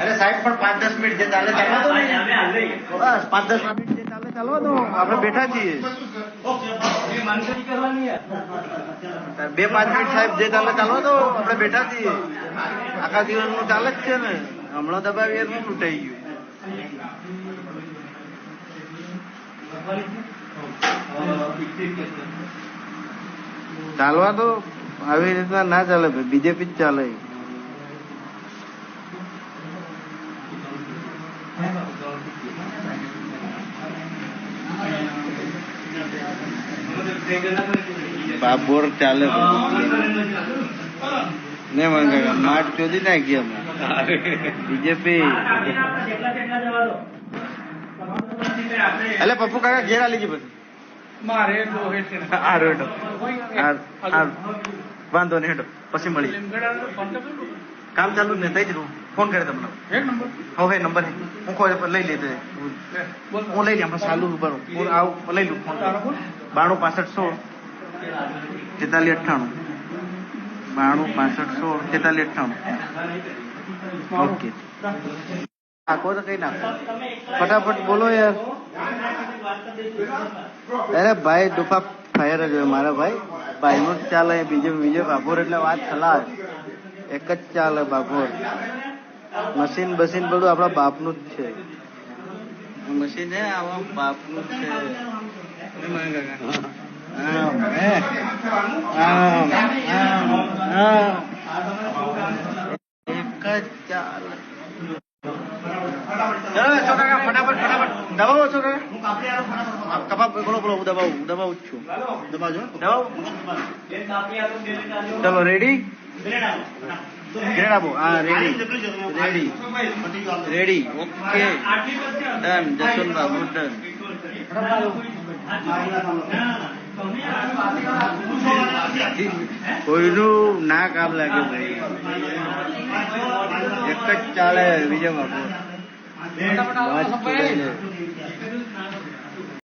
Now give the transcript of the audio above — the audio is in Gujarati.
અરે સાહેબ, પણ પાંચ દસ મિનિટ જે ચાલે ને. બસ પાંચ દસ મિનિટ જે ચાલે ચાલવા દો આપણે બેઠા છીએ. બે પાંચ મિનિટ સાહેબ જે ચાલે ચાલવા દો આપણે બેઠા છીએ. આખા દિવસનું ચાલે જ છે ને. હમણાં દબાવી એટલું લૂંટાઈ ગયું. ચાલવા તો આવી રીતના ના ચાલે ભાઈ બીજેપી જ ચાલે. બાબોર ચાલે ને મંગા માટ ચોદી નાખી અમે. બીજેપી એટલે પપ્પુ કાકા ઘેર આલી ગઈ પછી મારે આ આ વાંધો નહીં હેડો. પછી મળી? કામ ચાલુ ને થઈ જ રહું ફોન કરે તમને. એક નંબર. હવે નંબર હે. કોઈ લઈ લેતો લે, હું લઈ લઈ આપણે ચાલુ ઉપર હું આવું લઈ લઉં ફોન. બાણું પાસઠ સોળ. તેતાલી અઠ્ઠાણું. બાણું પાસઠ સોળ તેતાલી અઠ્ઠાણું. ઓકે. નાખો તો કઈ નાખો ફટાફટ બોલો યાર. અરે ભાઈ દુફા ફાયર જ હોય મારા ભાઈ. ભાઈનું જ ચાલે બીજો બીજો બાપોર એટલે વાત ખલાસ. એક જ ચાલે બાપોર. મશીન બસીન બધું આપણા બાપનું જ છે. મશીન હે આવા બાપનું જ છે. એક જ ચાલે. ચાલો, છોકરા, ફટાફટ ફટાફટ. દબાવો છોકરા કપા બોલો બોલો હું દબાવું હું દબાવું જ છું. દબાવજો. દબાવો. ચલો રેડી ગ્રેડ આપો હા ready ready ready okay done Jaswant Babu done કોઈનું ના કામ લાગે ભાઈ. એક જ ચાલે બીજા બાબુ ફટાફટ આવો સભાઈ